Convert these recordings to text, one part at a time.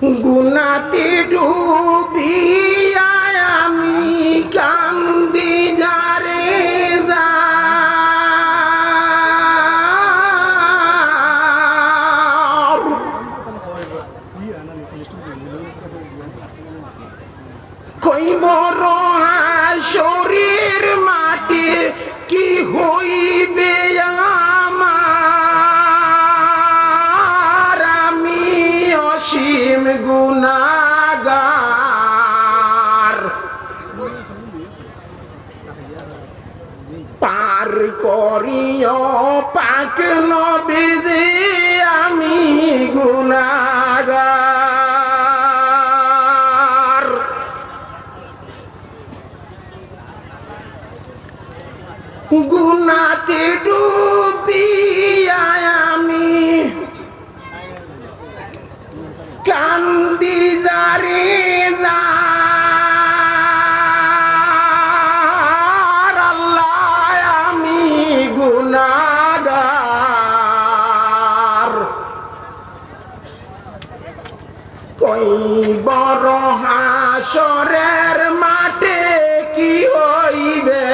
গুনাতে ডুবিয়া আমি কান্দি যারে যার কইব শরীর মাটি কি হইবে? অসীম গুনাগার। পার করিও পাক নবীজি আমি গুনাগার। গুনাতে ডুবিয়া কই বড় হাসরের মাঠে কি হইবে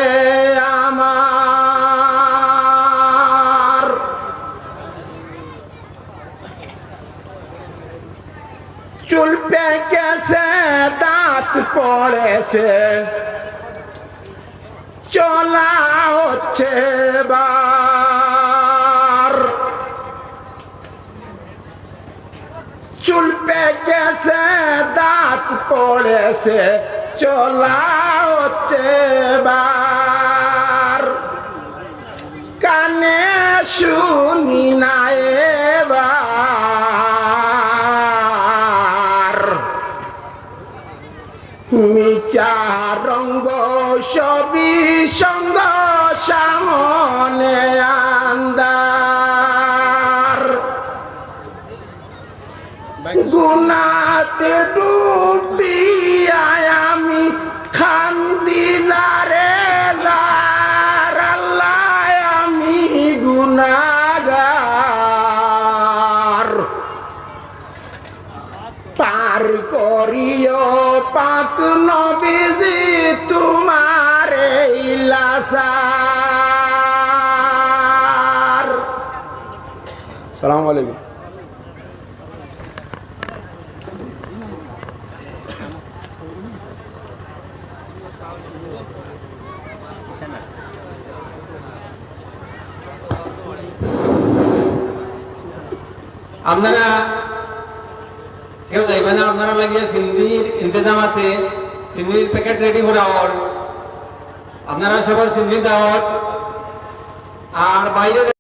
আমার? চুল পেকেছে দাঁত পড়েছে। চলা হচ্ছে বার চুল পেকেছে, দাঁত পড়েছে, চলা হচ্ছে বার কানে শুনি না এবার। মিচার রঙ্গ সবি সঙ্গ সামনে গুনাতে ডুবিয়া আমি খান্দি দারে দার আল্লাহ আমি গুনাগার পার করিও পাক নবীজি, তোমার ইলাসার সালাম আলাইকুম। আপনারা কেউ যাইবে না, আপনারা লাগিয়ে সিন্ধির ইন্তজাম আছে, সিন্দির প্যাকেট রেডি করাওয়ার আপনারা সবার সিন্দির দাওয়াত। আর বাইরে